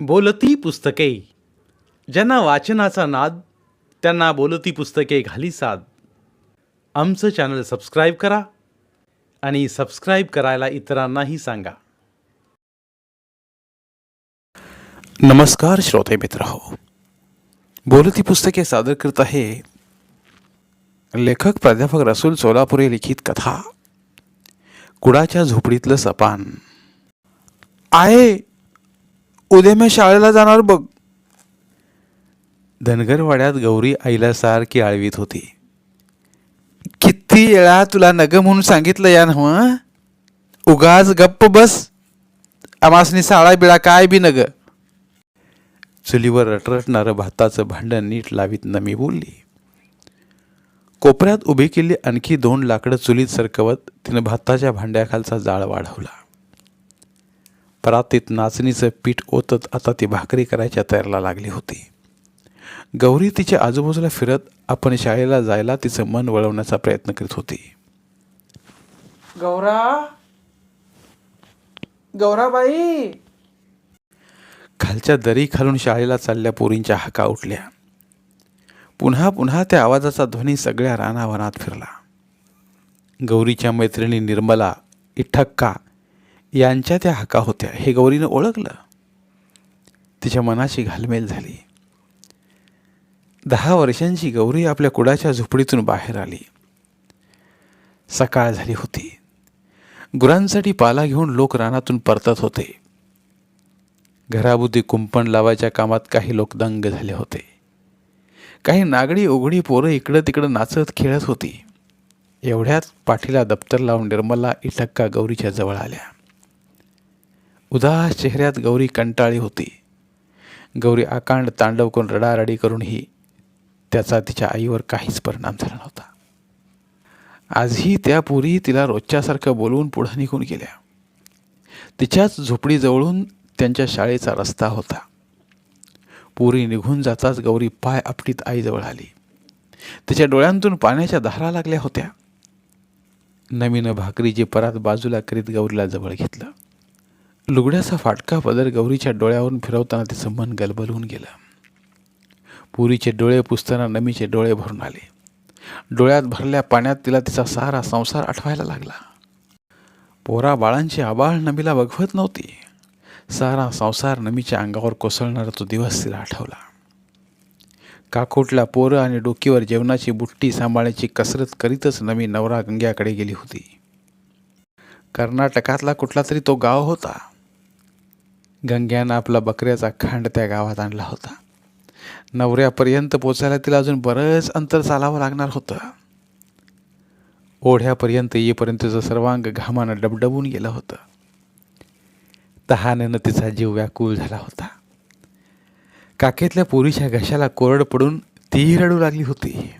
बोलती पुस्तके. ज्यांना वाचनाचा नाद त्यांना बोलती पुस्तके घाली साद. आमचं चॅनल सबस्क्राईब करा आणि सबस्क्राईब करायला इतरांनाही सांगा. नमस्कार श्रोते मित्र हो बोलती पुस्तके सादर करत आहे लेखक प्राध्यापक रसूल सोलापुरे लिखित कथा. कुडाच्या झोपडीतलं सपान. आहे उद्या मी शाळेला जाणार बघ. धनगरवाड्यात गौरी आईला सारखी आळवीत होती. किती वेळा तुला नग म्हणून सांगितलं या ना उगाच गप्प बस. आमासनी साळा बिळा काय बी नग. चुलीवर रटरटणारं भाताचं भांडण नीट लावीत नमी बोलली. कोपऱ्यात उभी केली आणखी दोन लाकडं चुलीत सरकवत तिनं भाताच्या भांड्याखालचा जाळ वाढवला. परातीत नाचणीचं पीठ ओतत आता ती भाकरी करायच्या तयारीला लागली होती. गौरी तिच्या आजूबाजूला फिरत आपण शाळेला जायला तिचं मन वळवण्याचा प्रयत्न करीत होती. गौरा? गौराबाई? खालच्या दरी खालून शाळेला चालल्या पोरींच्या हाका उठल्या. पुन्हा पुन्हा त्या आवाजाचा ध्वनी सगळ्या रानावनात फिरला. गौरीच्या मैत्रिणी निर्मला इठक्का यांच्या त्या हाका होत्या. हे गौरीनं ओळखलं. तिच्या मनाची घालमेल झाली. दहा वर्षांची गौरी आपल्या कुडाच्या झोपडीतून बाहेर आली. सकाळ झाली होती. गुरांसाठी पाला घेऊन लोक रानातून परतत होते. घराबुद्धी कुंपण लावायच्या कामात काही लोक दंग झाले होते. काही नागडी उघडी पोरं इकडं तिकडं नाचत खेळत होती. एवढ्यात पाठीला दप्तर लावून निर्मला इटक्का गौरीच्या जवळ आल्या. उदास चेहऱ्यात गौरी कंटाळी होती. गौरी आकांड तांडव करून रडारडी करूनही त्याचा तिच्या आईवर काहीच परिणाम झाला नव्हता. आजही त्या पुरी तिला रोजच्यासारखं बोलवून पुढं निघून गेल्या. तिच्याच झोपडीजवळून त्यांच्या शाळेचा रस्ता होता. पुरी निघून जाताच गौरी पाय आपटीत आईजवळ आली. तिच्या डोळ्यांतून पाण्याच्या धारा लागल्या होत्या. नवीन भाकरीची परात बाजूला करीत गौरीला जवळ घेतलं. लुगड्याचा फाटका पदर गौरीच्या डोळ्यावरून फिरवताना तिचं मन गलबलून गेलं. पुरीचे डोळे पुसताना नमीचे डोळे भरून आले. डोळ्यात भरल्या पाण्यात तिला तिचा सारा संसार आठवायला लागला. पोरा बाळांची आबाळ नमीला बघवत नव्हती. सारा संसार नमीच्या अंगावर कोसळणारा तो दिवस तिला आठवला. काकोटला पोरं आणि डोकीवर जेवणाची बुट्टी सांभाळण्याची कसरत करीतच नमी नवरा गंग्याकडे गेली होती. कर्नाटकातला कुठला तरी तो गाव होता. गंग्यानं आपला बकऱ्याचा खांड त्या गावात आणला होता. नवऱ्यापर्यंत पोचायला तिला अजून बरंच अंतर चालावं लागणार होतं. ओढ्यापर्यंत येईपर्यंतचं सर्वांग घामानं डबडबून गेलं होतं. तहानेनं तिचा जीव व्याकुळ झाला होता. काकेतल्या पोरीच्या घशाला कोरड पडून तीही रडू लागली होती.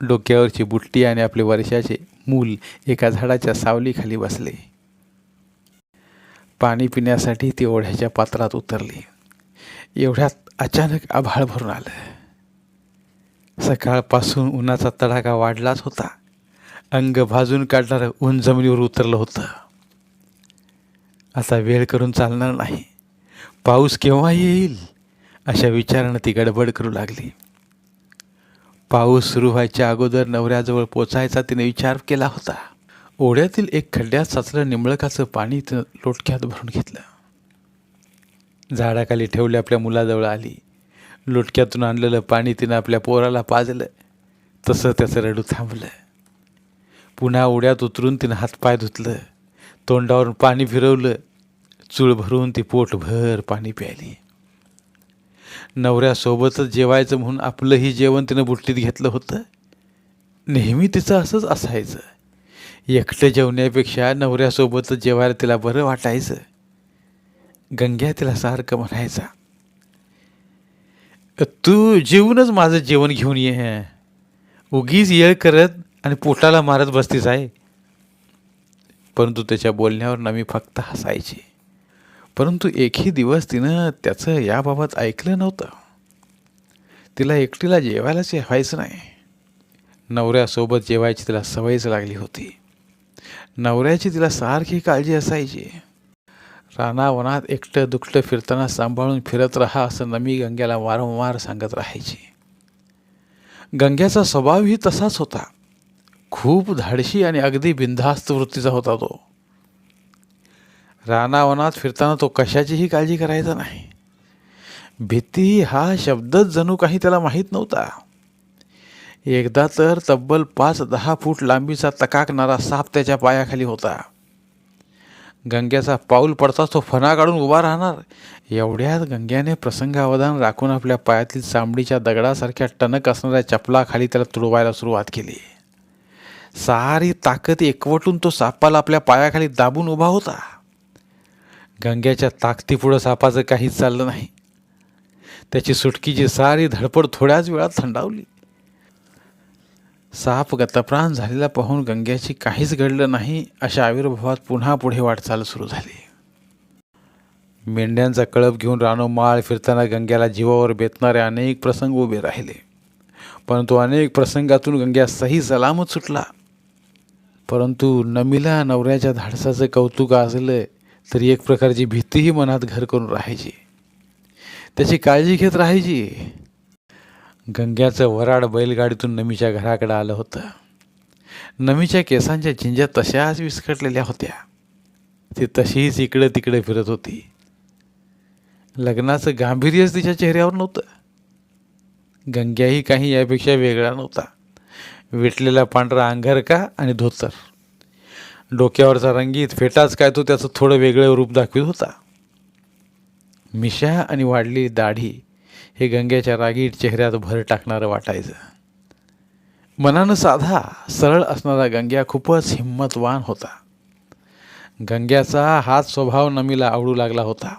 डोक्यावरची बुट्टी आणि आपले वर्षाचे मूल एका झाडाच्या सावलीखाली बसले. पाणी पिण्यासाठी ती ओढ्याच्या पात्रात उतरली. एवढ्यात अचानक आभाळ भरून आलं. सकाळपासून उन्हाचा तडाखा वाढलाच होता. अंग भाजून काढणारं ऊन जमिनीवर उतरलं होतं. आता वेळ करून चालणार नाही. पाऊस केव्हा येईल? अशा विचारानं ती गडबड करू लागली. पाऊस सुरू व्हायच्या अगोदर नवऱ्याजवळ पोचायचा तिने विचार केला होता. ओढ्यातील एक खड्ड्यात साचलं निंबळकाचं पाणी तिनं लोटक्यात भरून घेतलं. झाडाखाली ठेवले आपल्या मुलाजवळ आली. लोटक्यातून आणलेलं पाणी तिनं आपल्या पोराला पाजलं. तसं त्याचं रडू थांबलं. पुन्हा ओढ्यात उतरून तिनं हातपाय धुतलं. तोंडावरून पाणी फिरवलं. चूळ भरून ती पोटभर पाणी प्यायली. नवऱ्यासोबतच जेवायचं म्हणून आपलंही जेवण तिनं बुट्टीत घेतलं होतं. नेहमी तिचं असंच असायचं. एकटं जेवण्यापेक्षा नवऱ्यासोबतच जेवायला तिला बरं वाटायचं. गंग्या तिला सारखं म्हणायचा तू जेवूनच माझं जेवण घेऊन ये उगीच येळ करत आणि पोटाला मारत बसतीस आहे. परंतु त्याच्या बोलण्यावर नमी फक्त हसायची. परंतु एकही दिवस तिनं त्याचं याबाबत ऐकलं नव्हतं. तिला एकटीला जेवायलाच व्हायचं नाही. नवऱ्यासोबत जेवायची तिला सवयच लागली होती. नवऱ्याची तिला सारखी काळजी असायची. रानावनात एकटं दुकटं फिरताना सांभाळून फिरत राहा असं नमी गंग्याला वारंवार सांगत राहायची. गंग्याचा स्वभावही तसाच होता. खूप धाडशी आणि अगदी बिनधास्त वृत्तीचा होता तो. रानावनात फिरताना तो कशाचीही काळजी करायचा नाही. भीती हा शब्दच जणू काही त्याला माहीत नव्हता. एकदा तर तब्बल पाच दहा फूट लांबीचा तकाकणारा साप त्याच्या पायाखाली होता. गंग्याचा पाऊल पडताच तो फणा काढून उभा राहणार. एवढ्यात गंग्याने प्रसंगावधान राखून आपल्या पायातील चामडीच्या दगडासारख्या टणक असणाऱ्या चपलाखाली त्याला तुडवायला सुरुवात केली. सारी ताकद एकवटून तो सापाला आपल्या पायाखाली दाबून उभा होता. गंग्याच्या ताकदीपुढं सापाचं काहीच चाललं नाही. त्याची सुटकीची सारी धडपड थोड्याच वेळात थंडावली. साप गतप्राण झालेला पाहून गंग्याची काहीच घडलं नाही अशा आविर्भावात पुन्हा पुढे वाटचाल सुरू झाली. मेंढ्यांचा कळप घेऊन रानोमाळ फिरताना गंग्याला जीवावर बेतणारे अनेक प्रसंग उभे राहिले. परंतु अनेक प्रसंगातून गंग्या सही सलामत सुटला. परंतु नमीला नवऱ्याच्या धाडसाचं कौतुक असलं तरी एक प्रकारची भीतीही मनात घर करून राहायची. त्याची काळजी घेत राहायची. गंग्याचं वराड बैलगाडीतून नमीच्या घराकडे आलं होतं. नमीच्या केसांच्या चिंज्या तशाच विस्कटलेल्या होत्या. ती तशीच इकडे तिकडे फिरत होती. लग्नाचं गांभीर्यच तिच्या चेहऱ्यावर नव्हतं. गंग्याही काही यापेक्षा वेगळा नव्हता. विटलेला पांढरा अंगारका आणि धोतर. डोक्यावरचा रंगीत फेटाच काय तो त्याचं थोडं वेगळं रूप दाखवित होता. मिशा आणि वाढलेली दाढी हे गंगेच्या रागीट चेहऱ्यात भर टाकणारं वाटायचं. मनानं साधा सरळ असणारा गंग्या खूपच हिंमतवान होता. गंग्याचा हाच स्वभाव नमीला आवडू लागला होता.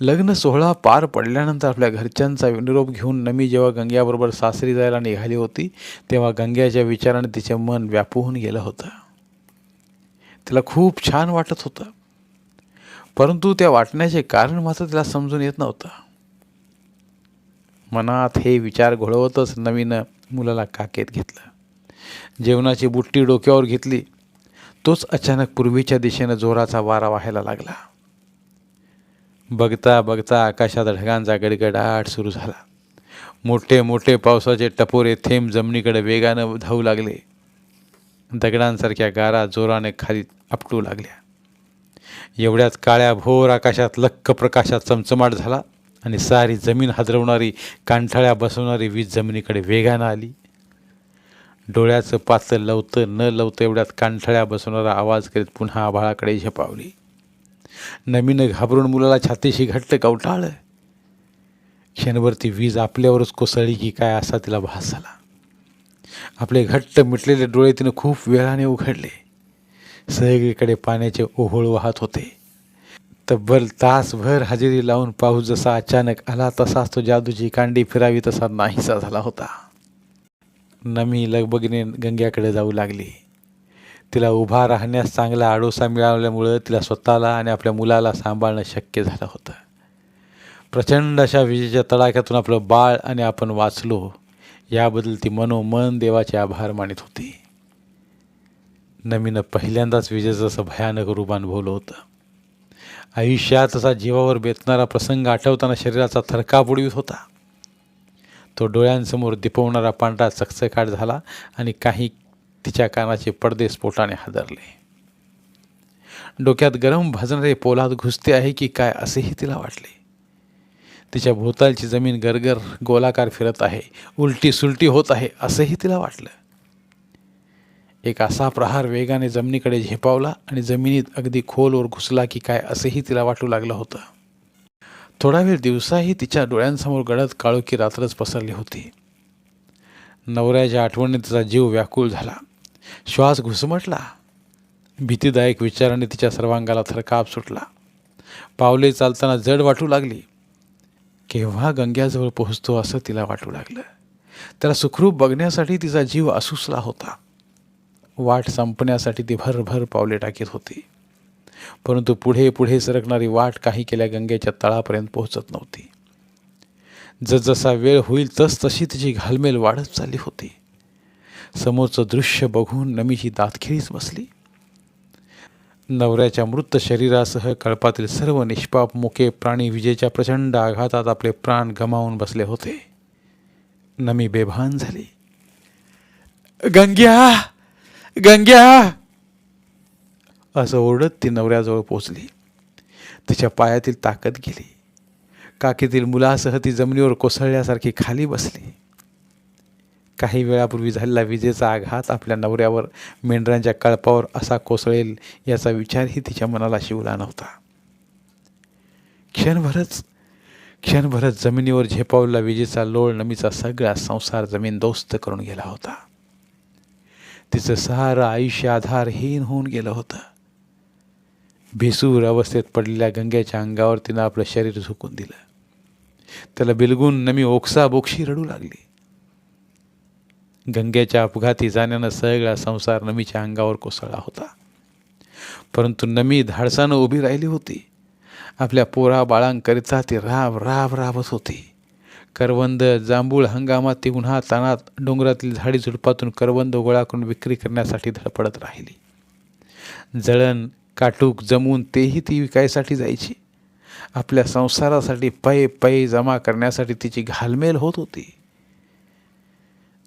लग्न सोहळा पार पडल्यानंतर आपल्या घरच्यांचा निरोप घेऊन नमी जेव्हा गंग्याबरोबर सासरी जायला निघाली होती तेव्हा गंग्याच्या विचाराने तिचे मन व्यापून गेलं होतं. तिला खूप छान वाटत होतं. परंतु त्या वाटण्याचे कारण मात्र तिला समजून येत नव्हतं. मनात हे विचार घोळवतच नवीन मुलाला काकेत घेतलं. जेवणाची बुट्टी डोक्यावर घेतली. तोच अचानक पूर्वीच्या दिशेनं जोराचा वारा व्हायला लागला. बघता बघता आकाशात ढगांचा गडगडाट सुरू झाला. मोठे मोठे पावसाचे टपोरे थेंब जमिनीकडे वेगानं धावू लागले. दगडांसारख्या गारा जोराने खाली आपटू लागल्या. एवढ्यात काळ्या भोर आकाशात लक्क प्रकाशात चमचमाट झाला. आणि सारी जमीन हादरवणारी कांठाळ्या बसवणारी वीज जमिनीकडे वेगानं आली. डोळ्याचं पातळ लवतं न लवतं एवढ्यात कांठाळ्या बसवणारा आवाज करीत पुन्हा आभाळाकडे झेपावली. नमीनं घाबरून मुलाला छातीशी घट्ट कवटाळलं. क्षणभर ती वीज आपल्यावरच कोसळली की काय असा तिला भास झाला. आपले घट्ट मिटलेले डोळे तिनं खूप वेळाने उघडले. सगळीकडे पाण्याचे ओहोळ वाहत होते. तब्बल तासभर हजेरी लावून पाऊस जसा अचानक आला तसाच तो जादूची कांडी फिरावी तसा नाहीसा झाला होता. नमी लगबगीने गंग्याकडे जाऊ लागली. तिला उभा राहण्यास चांगला आडोसा मिळाल्यामुळं तिला स्वतःला आणि आपल्या मुलाला सांभाळणं शक्य झालं होतं. प्रचंड अशा विजेच्या तडाख्यातून आपलं बाळ आणि आपण वाचलो याबद्दल ती मनोमन देवाचे आभार मानित होती. नमीनं पहिल्यांदाच विजेचं असं भयानक रूप अनुभवलं होतं. आयुष्यात असा जीवावर बेतणारा प्रसंग आठवताना शरीराचा थरकाप उडवीत होता. तो डोळ्यांसमोर दिपवणारा पांढरा चकचकाट झाला आणि काही तिच्या कानाचे पडदे स्फोटाने हादरले. डोक्यात गरम भाजणारे पोलाद घुसते आहे की काय असेही तिला वाटले. तिच्या भोवतालची जमीन गरगर गोलाकार फिरत आहे उलटी सुलटी होत आहे असंही तिला वाटलं. एक असा प्रहार वेगाने जमिनीकडे झेपावला आणि जमिनीत अगदी खोलवर घुसला की काय असेही तिला वाटू लागलं होतं. थोडा वेळ दिवसाही तिच्या डोळ्यांसमोर गडद काळोखी रात्रच पसरली होती. नवऱ्याच्या आठवणीत तिचा जीव व्याकुळ झाला. श्वास घुसमटला. भीतीदायक विचाराने तिच्या सर्वांगाला थरकाप सुटला. पावले चालताना जड वाटू लागली. केव्हा गंग्याजवळ पोहोचतो असं तिला वाटू लागलं. त्याला सुखरूप बघण्यासाठी तिचा जीव असुसला होता. वाट संपण्यासाठी ती भरभर पावले टाकीत होती. परंतु पुढे पुढे सरकणारी वाट काही केल्या गंगेच्या तळापर्यंत पोहोचत नव्हती. जसजसा वेळ होईल तस तशी तिची घालमेल वाढत चालली होती. समोरचं दृश्य बघून नमीची दातखिळीच बसली. नवऱ्याच्या मृत शरीरासह कळपातील सर्व निष्पाप मुके प्राणी विजेच्या प्रचंड आघातात आपले प्राण गमावून बसले होते. नमी बेभान झाली. गंग्या! गंग्या. असं ओरडत ती नवऱ्याजवळ पोचली. तिच्या पायातील ताकद गेली. काकीतील मुलासह ती जमिनीवर कोसळल्यासारखी खाली बसली. काही वेळापूर्वी झालेला विजेचा आघात आपल्या नवऱ्यावर मेंढरांच्या कळपावर असा कोसळेल याचा विचारही तिच्या मनाला शिवला नव्हता. क्षणभरच क्षणभरच जमिनीवर झेपावलेला विजेचा लोळ नमीचा सगळा संसार जमीन दोस्त करून गेला होता. तिचं सारं आयुष्य आधारहीन होऊन गेलं होतं. भेसूर अवस्थेत पडलेल्या गंग्याच्या अंगावर तिनं आपलं शरीर झुकून दिलं. त्याला बिलगून नमी ओक्सा बोक्षी रडू लागली. गंग्याच्या अपघाती जाण्यानं सगळा संसार नमीच्या अंगावर कोसळला होता. परंतु नमी धाडसानं उभी राहिली होती. आपल्या पोरा बाळांकरिता ती राब राब राबत होती. करवंद जांभूळ हंगामात ती उन्हा तानात डोंगरातील झाडी झुडपातून करवंद गोळा करून विक्री करण्यासाठी धडपडत राहिली. जळण काटूक जमून तेही ती विकायसाठी जायची. आपल्या संसारासाठी पै पै जमा करण्यासाठी तिची घालमेल होत होती.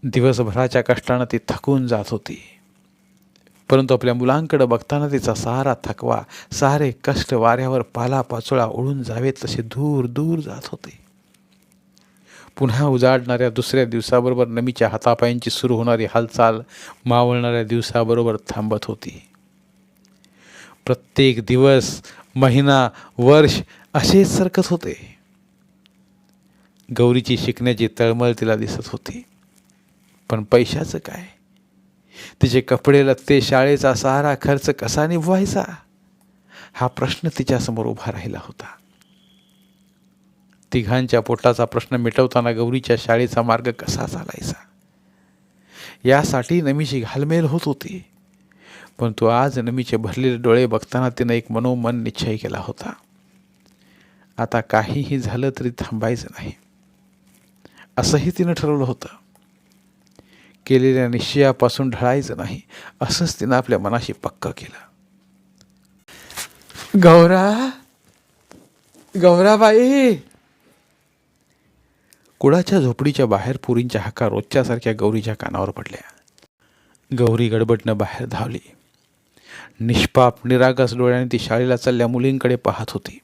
दिवसभराच्या कष्टानं ती थकून जात होती. परंतु आपल्या मुलांकडे बघताना तिचा सारा थकवा सारे कष्ट वाऱ्यावर पाला पाचोळा ओढून जावेत तसे दूर दूर जात होते. पुन्हा उजाडणाऱ्या दुसऱ्या दिवसाबरोबर नमीच्या हातापायांची सुरू होणारी हालचाल मावळणाऱ्या दिवसाबरोबर थांबत होती. प्रत्येक दिवस महिना वर्ष असेच सरकत होते. गौरीची शिकण्याची तळमळ तिला दिसत होती. पण पैशाचं काय? तिचे कपडे लत्ते शाळेचा सारा खर्च कसा निभवायचा? हा प्रश्न तिच्यासमोर उभा राहिला होता. तिघांच्या पोटाचा प्रश्न मिटवताना गौरीच्या शाळेचा मार्ग कसा चालायचा? यासाठी नमीची घालमेल होत होती. परंतु आज नमीचे भरलेले डोळे बघताना तिनं एक मनोमन निश्चय केला होता. आता काहीही झालं तरी थांबायचं नाही. असंही तिनं ठरवलं होतं. केलेल्या निश्चयापासून ढळायचं नाही असंच तिनं आपल्या मनाशी पक्क केलं. गौरा! गौराबाई! कुडाच्या झोपडीच्या बाहेर पुरींच्या हाका रोजच्यासारख्या गौरीच्या कानावर पडल्या गौरी गडबडनं बाहेर धावली. निष्पाप निरागस डोळ्याने ती शाळेला चालल्या मुलींकडे पाहत होती.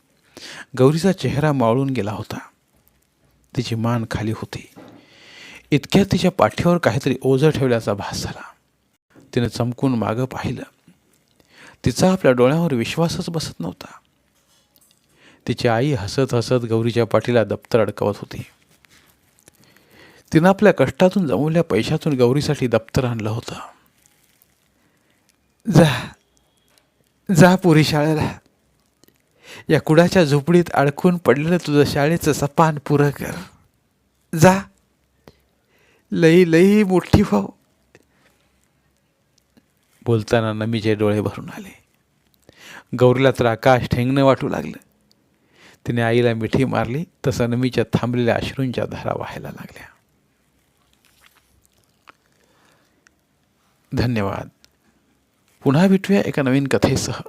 गौरीचा चेहरा मावळून गेला होता. तिची मान खाली होती. इतक्यात तिच्या पाठीवर काहीतरी ओझं ठेवल्याचा भास झाला. तिने चमकून मागं पाहिलं. तिचा आपल्या डोळ्यावर विश्वासच बसत नव्हता. तिची आई हसत हसत गौरीच्या पाठीला दप्तर अडकवत होती. तिनं आपल्या कष्टातून जमवल्या पैशातून गौरीसाठी दप्तर आणलं होतं. जा जा पुरी शाळेला. या कुडाच्या झोपडीत अडकून पडलेलं तुझं शाळेचं सपान पुरं कर. जा. लई लई मोठी भाऊ बोलताना नमीचे डोळे भरून आले. गौरीला तर आकाश ठेंगणं वाटू लागलं. तिने आईला मिठी मारली तसं नमीच्या थांबलेल्या अश्रूंच्या धारा व्हायला लागल्या. धन्यवाद. पुन्हा भेटूया एका नवीन कथेसह.